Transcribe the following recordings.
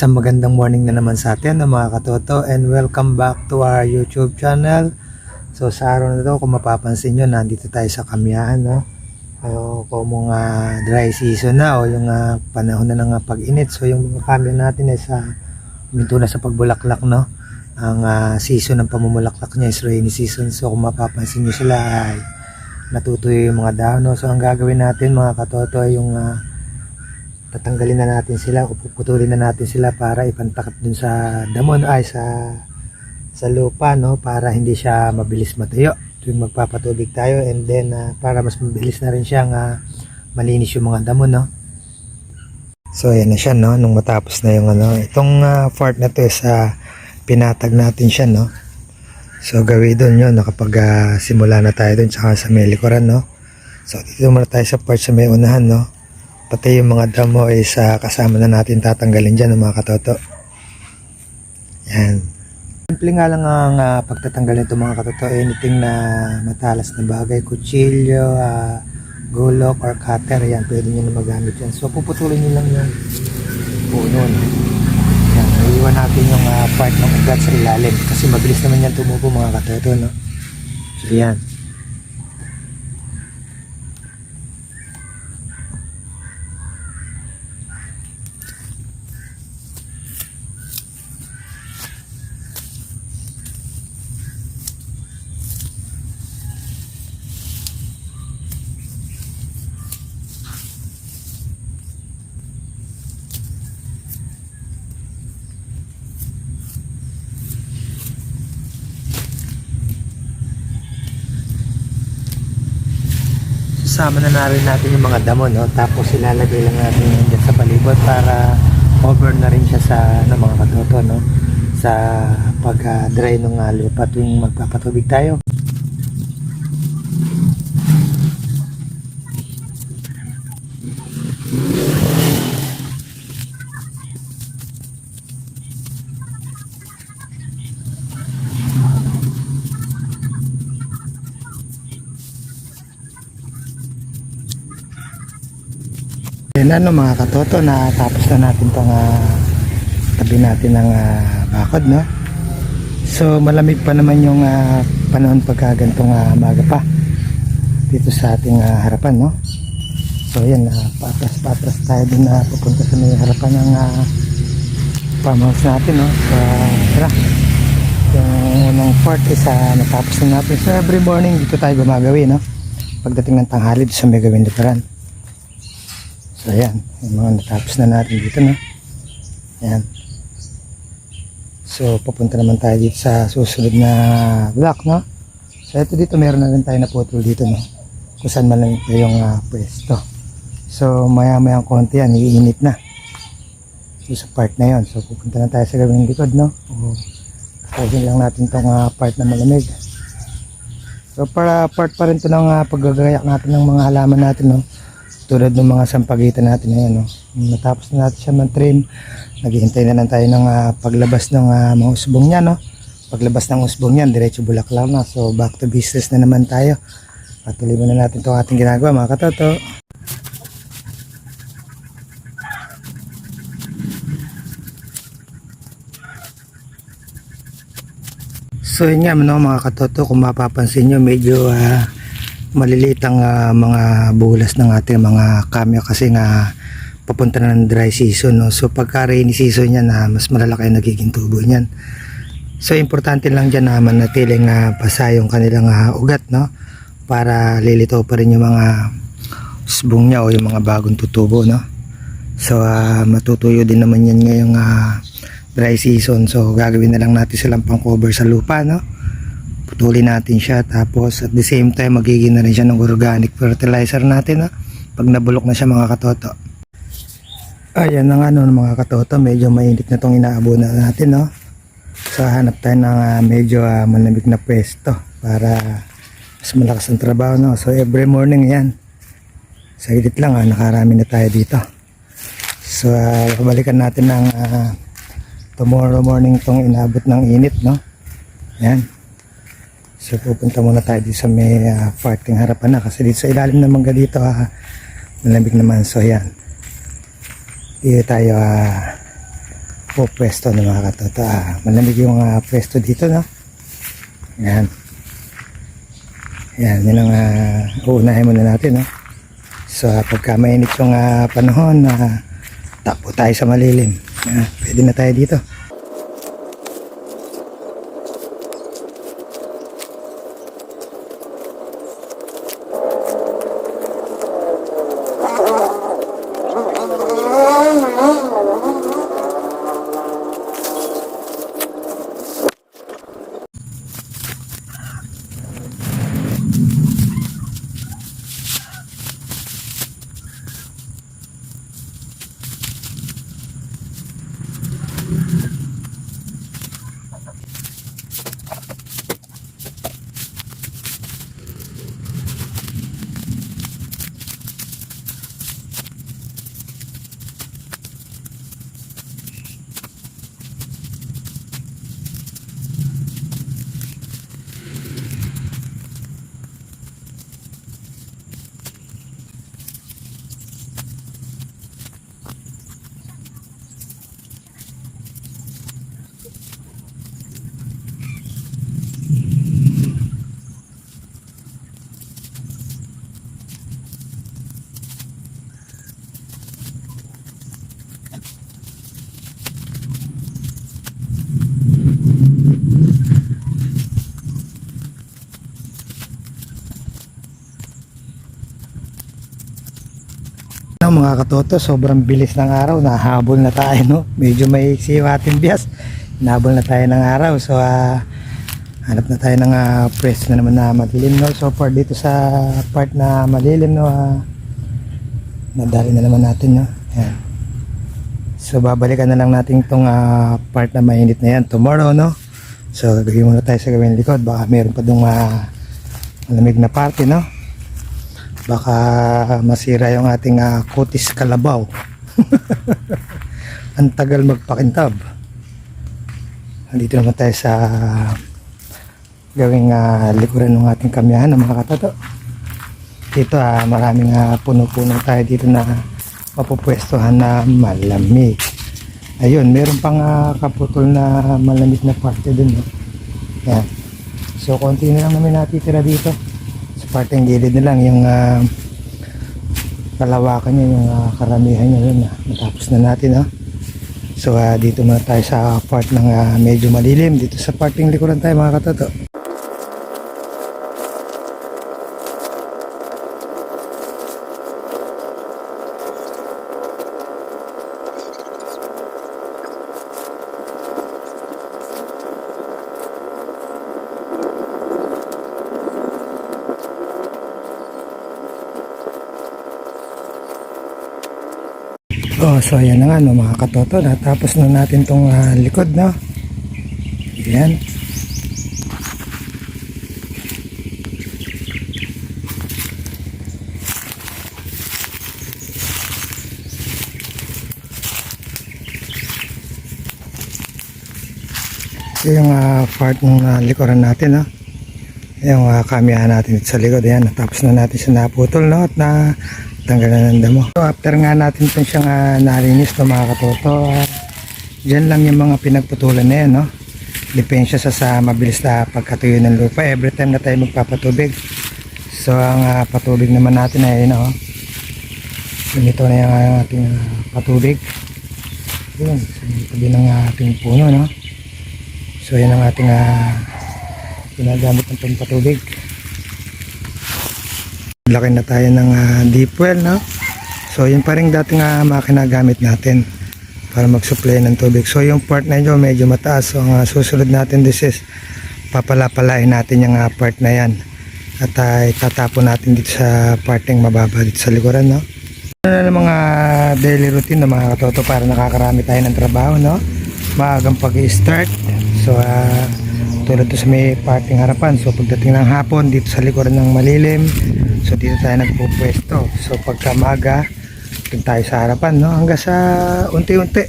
Isang magandang morning na naman sa atin mga katoto and welcome back to our YouTube channel. So sa araw na to kung mapapansin nyo nandito tayo sa Kamiyahan no. O kung mga dry season na o yung ah, panahon na ng ah, pag-init. So yung mga camera natin ay sa minto na sa pagbulaklak no. Ang ah, season ng pamumulaklak niya is rainy season. So kung mapapansin nyo sila ay natutuyo yung mga dahon. No? So ang gagawin natin mga katoto ay yung ah, tatanggalin na natin sila o puputulin na natin sila para ipantakip dun sa damon ay sa sa lupa no? Para hindi siya mabilis matuyo. Tuwing magpapatubig tayo and then ah, para mas mabilis na rin siyang ah, malinis yung mga damon no? So ayan na siya no? Nung matapos na yung ano itong ah, part na to is ah, pinatag natin siya no? So gawin doon yun nakapag ah, simula na tayo doon tsaka sa may likuran no? So dito muna tayo sa part sa may unahan no pati yung mga damo is ah, kasama na natin tatanggalin dyan ng mga katoto. Yan. Simple nga lang ang ah, pagtatanggal nito mga katoto. Anything na matalas na bagay, kutsilyo, ah, gulok, or cutter, yan, pwede nyo na magamit yan. So, puputulin nyo lang yung puno. No? Yan, iiwan natin yung ah, part ng ugat sa ilalim. Kasi mabilis naman yan tumubo mga katoto. No? So, yan. Sama na na rin natin yung mga damo, no? Tapos ilalagay lang natin yung dyan sa palibot para cover na rin siya sa ano, mga katoto, no? Sa pag-dry ng uh, lupa tuwing magpapatubig tayo. Yan ano mga katoto, natapos na natin itong tabi natin ng ah, bakod, no? So malamig pa naman yung ah, panahon pagka gantong ah, maga pa dito sa ating ah, harapan, no? So yan, uh, patras-patras tayo dun na pupunta sa may harapan ng uh, farmhouse natin, no? So tara, yung unang part is ah, natapos na natin. So every morning dito tayo gumagawi, no? Pagdating ng tanghali, sa may gawin likuran. So ayan, yung mga natapos na natin dito no. Ayan. So papunta naman tayo dito sa susunod na block no. So ito dito meron na rin tayo na putol dito no. Kung saan man lang ito yung ah, pwesto. So maya maya konti yan, iinit na. So sa part na yon So pupunta na tayo sa gawing likod no. O, Tawagin lang natin tong ah, part na malamig. So para part pa rin to ng uh, paggagayak natin ng mga halaman natin no tulad ng mga sampagitan natin ngayon no. natapos na natin siya ng trim naghihintay na lang tayo ng ah, paglabas ng ah, mga usbong niya no? Paglabas ng usbong niyan diretso bulaklak na. So back to business na naman tayo. Patuloy muna natin itong ating ginagawa mga katoto. So yun nga no, mga katoto kung mapapansin nyo medyo ah, maliliit ang ah, mga bulas ng ating mga kamyo kasi nga papunta na ng dry season no? so pagka rainy season yan na mas malalaki ang nagiging tubo niyan. So importante lang dyan na manatiling uh, basa yung kanilang ah, ugat no? Para lilito pa rin yung mga usbong niya o yung mga bagong tutubo no? So ah, matutuyo din naman yan ngayong ah, dry season. So gagawin na lang natin silang pang cover sa lupa no putulin natin siya. Tapos at the same time magiging na rin siya ng organic fertilizer natin ha? pag nabulok na siya mga katoto. Ayan na nga no mga katoto. Medyo mainit na tong inaabunan natin no? So hanap tayo ng ah, medyo ah, malamig na pwesto para mas malakas ang trabaho no? So every morning yan. Sa gilid lang ah, nakarami na tayo dito. So ah, balikan natin ng ah, tomorrow morning tong inabot ng init no? Yan So pupunta muna tayo dito sa may uh, parking harapan na kasi dito sa ilalim naman ka dito uh, malamig naman so yan dito tayo uh, po pwesto ng mga katoto. Ah, malamig yung ah, pwesto dito, no? Yan. Yan, yun ang uh, uunahin muna natin, no? So, ah, pagka mainit yung ah, panahon, na takbo tayo sa malilim. Ah, pwede na tayo dito. Ano, mga katoto, sobrang bilis ng araw, nahabol na tayo, no? Medyo may ating bias, nahabol na tayo ng araw, so ah, hanap na tayo ng uh, press na naman na madilim, no? So far dito sa part na malilim, no? ah, nadali na naman natin, no? Yan. So babalikan na lang natin itong ah, part na mainit na yan tomorrow, no? So gagawin muna tayo sa gawin likod, baka meron pa dong ah, malamig na party, no? Baka masira yung ating ah, kutis kalabaw. Ang tagal magpakintab. Nandito naman tayo sa gawing ah, likuran ng ating kamyahan ng mga katato dito ah, maraming ah, puno-puno tayo dito na mapupwestuhan na malamig. Ayun meron pang ah, kaputol na malamig na parte dun no? yan so konti na lang namin natitira dito parteng gilid na lang yung uh, kalawakan niya yung ah, karamihan niya yun ah. matapos na natin ha so ah, dito muna tayo sa part ng ah, medyo malilim dito sa parting likuran tayo mga katoto Oh, so ayan na nga no, mga katoto. Natapos na natin tong ah, likod, no? Ayan. Ito yung ah, part ng ah, likuran natin, no? Yung uh, kamiyahan natin sa likod. Ayan, natapos na natin siya naputol, no? At na tanggalan ng damo. So, after nga natin itong siyang uh, narinis no, mga katoto, uh, dyan lang yung mga pinagputulan na yan, no? Depensya sa, sa mabilis na pagkatuyo ng lupa. Every time na tayo magpapatubig. So, ang uh, patubig naman natin ay, no? Ganito na yung uh, ating uh, patubig. Yun, sa tabi ng uh, ating puno, no? So, yan ang ating uh, ginagamit ng pampatubig laki na tayo ng ah, deep well no? So yun pa rin dating uh, makina gamit natin para mag-supply ng tubig. So yung part na yun medyo mataas. So ang ah, susunod natin this is papalapalain natin yung ah, part na yan. At uh, itatapon natin dito sa parting mababa dito sa likuran no? Ano na mga daily routine na mga katoto para nakakarami tayo ng trabaho no? Maagang pag-start so ah tulad to sa may parting harapan. So pagdating ng hapon dito sa likuran ng malilim so dito tayo nagpupwesto. So pagka maga dun tayo sa harapan no? Hanggang sa unti-unti.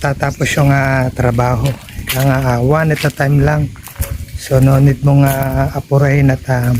Tatapos yung ah, trabaho. Kaya nga ah, one at a time lang. So no need mong uh, apurahin at uh,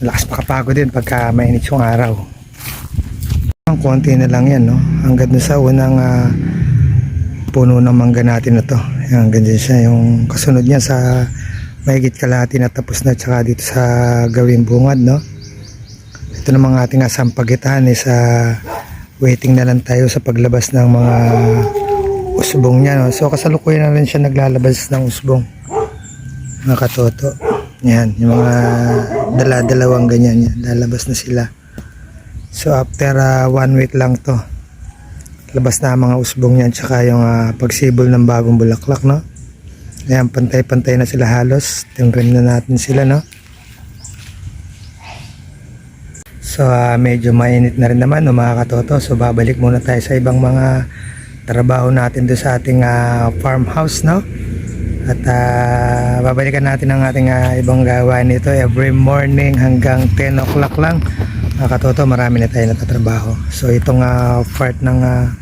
lakas makapagod din pagka mainit yung araw. Ang konti na lang yan no? Hanggang sa unang ah, puno ng mangga natin na to. Yan, ganyan siya. Yung kasunod niya sa mahigit kalahati na tapos na tsaka dito sa gawing bungad, no? Ito namang ating asampagitan is ah, waiting na lang tayo sa paglabas ng mga usbong niya, no? So kasalukuyan na rin siya naglalabas ng usbong. Mga katoto. Yan, yung mga dala-dalawang ganyan yan. Lalabas na sila. So after ah, one week lang to labas na mga usbong yan tsaka yung ah, pagsibol ng bagong bulaklak no ayan pantay-pantay na sila halos. Tingnan na natin sila no? So ah, medyo mainit na rin naman no, mga katoto. So babalik muna tayo sa ibang mga trabaho natin doon sa ating ah, farmhouse no? At ah, babalikan natin ang ating ah, ibang gawain nito every morning hanggang 10 o'clock lang. Mga katoto marami na tayo natatrabaho. So itong ah, part ng ah,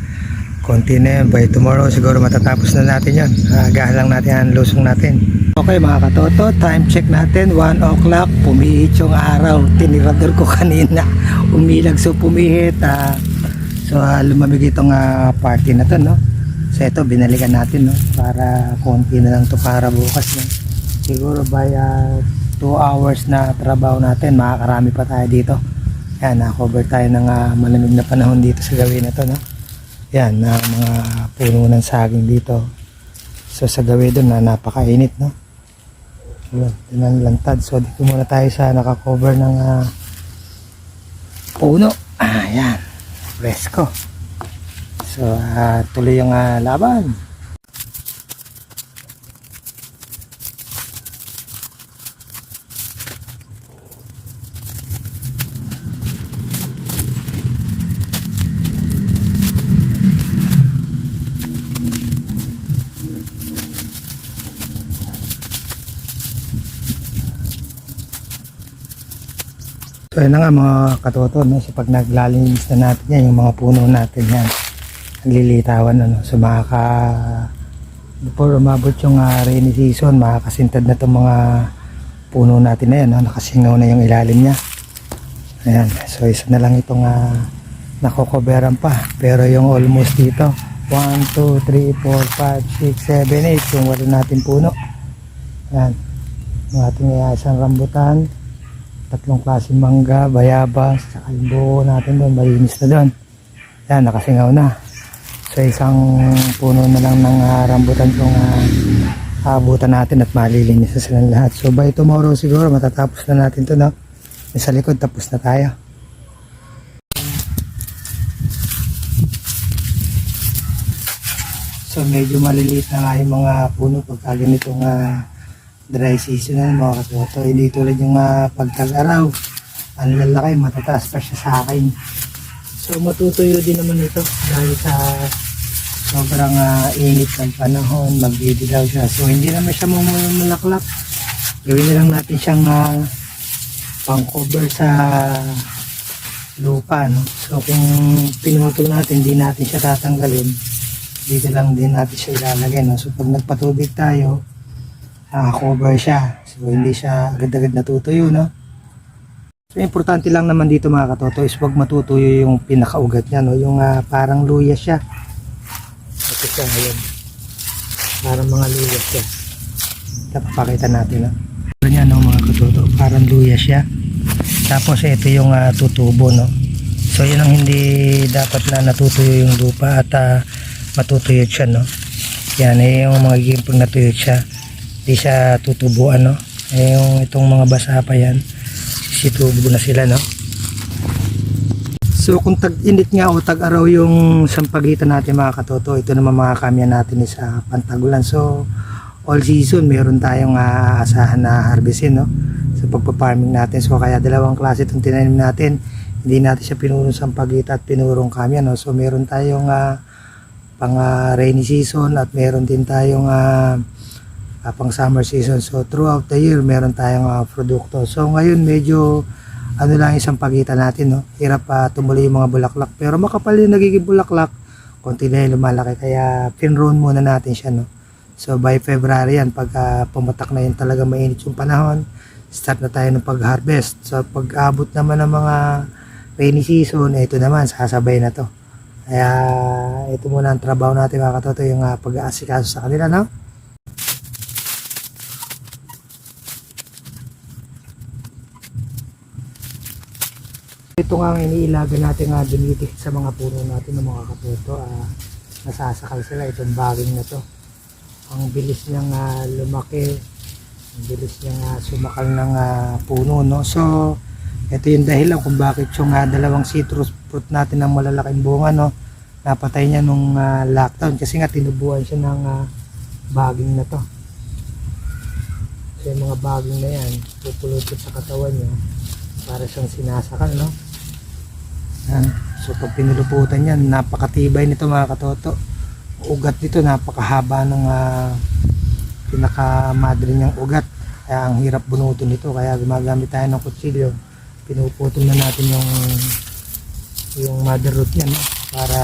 konti na yan. By tomorrow siguro matatapos na natin yan agahan lang natin ang lusong natin. Okay mga katoto time check natin. 1 o'clock pumihit yung araw. Tinirador ko kanina. Umilag so pumihit ah. so ah, lumamig itong ah, party na to no? So ito binalikan natin no? Para konti na lang to para bukas no? Siguro by 2 hours na trabaho natin makakarami pa tayo dito. Yan na-cover tayo ng ah, malamig na panahon dito sa gawin na to no yan na mga puno ng saging dito. So sa gawin doon na napakainit no? Yun yun lantad. So dito muna tayo sa nakakover ng ah, puno. Ah yan. Presko. So ah, tuloy yung ah, laban So yun nga mga katoto, no? so pag naglalinis na natin yan, yung mga puno natin yan, naglilitawan ano, so makaka before umabot yung ah, rainy season, makakasintad na itong mga puno natin na yan, no? nakasingaw na yung ilalim niya. Ayan, so isa na lang itong uh, nakokoberan pa, pero yung almost dito, 1, 2, 3, 4, 5, 6, 7, 8, yung wala natin puno. Ayan, yung ating uh, isang rambutan, tatlong klase mangga, bayabas, saka yung buo natin doon, malinis na doon. Yan, nakasingaw na. So isang puno na lang ng ah, rambutan kung uh, aabutan natin at malilinis na silang lahat. So by tomorrow siguro matatapos na natin to no? Yung sa likod tapos na tayo. So medyo maliliit na nga yung mga puno pagka ganitong ah, dry season na mga katoto. Hindi tulad yung uh, pagtag-araw. Ang lalaki, matataas pa siya sa akin. So matutuyo din naman ito dahil sa sobrang ah, init ng panahon, magdidilaw siya. So hindi naman siya mamulaklak. Gawin na lang natin siyang ah, pang-cover sa lupa. No? So kung pinutol natin, hindi natin siya tatanggalin. Dito lang din natin siya ilalagay. No? So pag nagpatubig tayo, naka-cover siya. So, hindi siya agad-agad natutuyo, no? So, importante lang naman dito mga katoto is huwag matutuyo yung pinakaugat niya, no? Yung ah, parang luya siya. Ito siya, ayan. Parang mga luya siya. Tapapakita natin, no? Ganyan, no, mga katoto. Parang luya siya. Tapos, ito yung ah, tutubo, no? So, yun ang hindi dapat na natutuyo yung lupa at ah, matutuyot siya, no? Yan, eh, yung mga gimpag natuyot siya di siya tutubuan no? Eh, yung itong mga basa pa yan situbo na sila no? So kung tag-init nga o tag-araw yung sampagitan natin mga katoto ito naman mga kamya natin is sa pantagulan. So all season meron tayong aasahan na harvestin no? Sa pagpa-farming natin. So kaya dalawang klase itong tinanim natin. Hindi natin siya pinurong sampagita at pinurong kamya no? So meron tayong ah, pang ah, rainy season at meron din tayong ah, ah, pang summer season. So throughout the year meron tayong mga produkto. So ngayon medyo ano lang isang pagitan natin no. Hirap pa tumuloy yung mga bulaklak pero makapal yung nagiging bulaklak. Konti na yung lumalaki kaya pinroon muna natin siya no. So by February yan pag ah, pumatak na yun talaga mainit yung panahon, start na tayo ng pag-harvest. So pag abot naman ng mga rainy season, ito naman sasabay na to. Kaya ito muna ang trabaho natin mga katoto, yung ah, pag-aasikaso sa kanila, no? Ito nga ang iniilaga natin nga dumidikit sa mga puno natin ng mga katoto. ah, nasasakal sila itong baging na to. Ang bilis niyang ah, lumaki, ang bilis niyang ah, sumakal ng ah, puno, no? So, ito yung dahilan kung bakit yung ah, dalawang citrus fruit natin ng malalaking bunga, no? Napatay niya nung ah, lockdown kasi nga tinubuan siya ng ah, baging na to. So, yung mga baging na yan, pupulutot sa katawan niya para siyang sinasakal, no? Yan. So, pag pinuluputan yan, napakatibay nito mga katoto. Ugat nito, napakahaba ng uh, pinakamadre niyang ugat. Kaya ang hirap bunutin nito. Kaya gumagamit tayo ng kutsilyo. Pinuputol na natin yung yung mother root niya, no? Para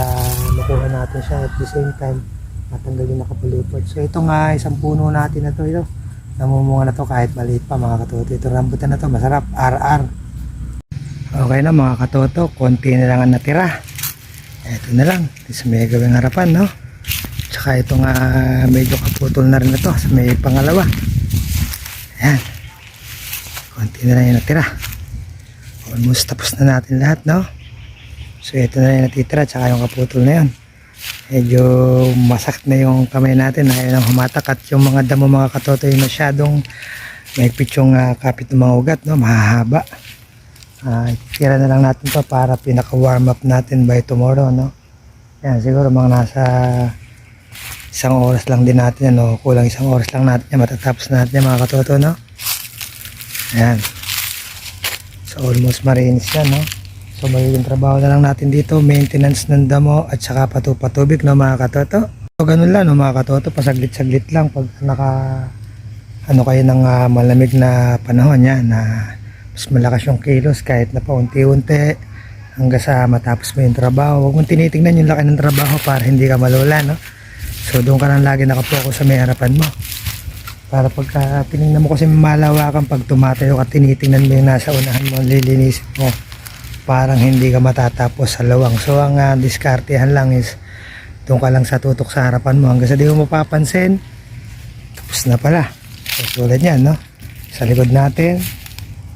makuha natin siya at the same time matanggal yung nakapulupot. So, ito nga, isang puno natin na to, ito. Namumunga na to kahit maliit pa mga katoto. Ito rambutan na to, masarap. RR. Okay na mga katoto, konti na lang ang natira. Ito na lang, sa may gawing harapan, no? Tsaka ito nga medyo kaputol na rin na to sa may pangalawa. Ayan. Konti na lang yung natira. Almost tapos na natin lahat, no? So ito na lang yung natitira, tsaka yung kaputol na yun. Medyo masakit na yung kamay natin, ayaw nang humatak at yung mga damo mga katoto yung masyadong mahigpit yung ah, kapit ng mga ugat, no? Mahahaba. Ah, tira na lang natin to para pinaka warm up natin by tomorrow no? Yan siguro mga nasa isang oras lang din natin ano? Kulang isang oras lang natin yan matatapos na natin mga katoto no? Yan. So almost marinis yan no? So magiging trabaho na lang natin dito maintenance ng damo at saka patupatubig no mga katoto? So ganun lang no mga katoto pasaglit saglit lang pag naka ano kayo ng ah, malamig na panahon yan na mas malakas yung kilos kahit na paunti-unti hanggang sa matapos mo yung trabaho. Huwag mong tinitingnan yung laki ng trabaho para hindi ka malula, no? So, doon ka lang lagi nakapokus sa may harapan mo. Para pagka tinignan mo kasi malawakan pag tumatayo ka, tinitingnan mo yung nasa unahan mo, lilinisin mo. Parang hindi ka matatapos sa lawang. So, ang uh, diskartehan lang is doon ka lang sa tutok sa harapan mo. Hanggang sa di mo mapapansin, tapos na pala. So, tulad yan, no? Sa likod natin,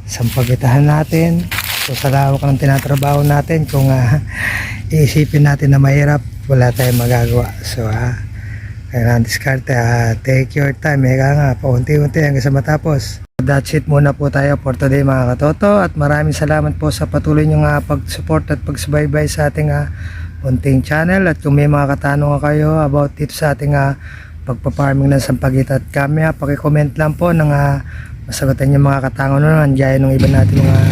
sampagitahan natin. So sa lawak ng tinatrabaho natin, kung ah, iisipin natin na mahirap, wala tayong magagawa. So ah, kailangan diskarte. ah, take your time. Eka nga, paunti-unti hanggang sa matapos. That's it muna po tayo for today mga katoto at maraming salamat po sa patuloy nyo nga pag-support at pagsubaybay sa ating uh, unting channel at kung may mga katanungan kayo about dito sa ating uh, pagpaparming ng sampagita at kamya, pakicomment lang po ng uh, masagutan yung mga katanungan gaya ng iba natin mga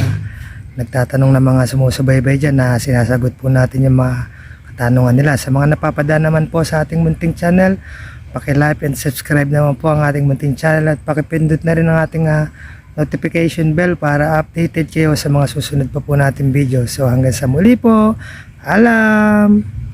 nagtatanong na mga sumusubaybay dyan na sinasagot po natin yung mga katanungan nila. Sa mga napapadaan naman po sa ating munting channel, paki-like and subscribe naman po ang ating munting channel at pakipindot na rin ang ating ah, notification bell para updated kayo sa mga susunod pa po nating video. So hanggang sa muli po, alam!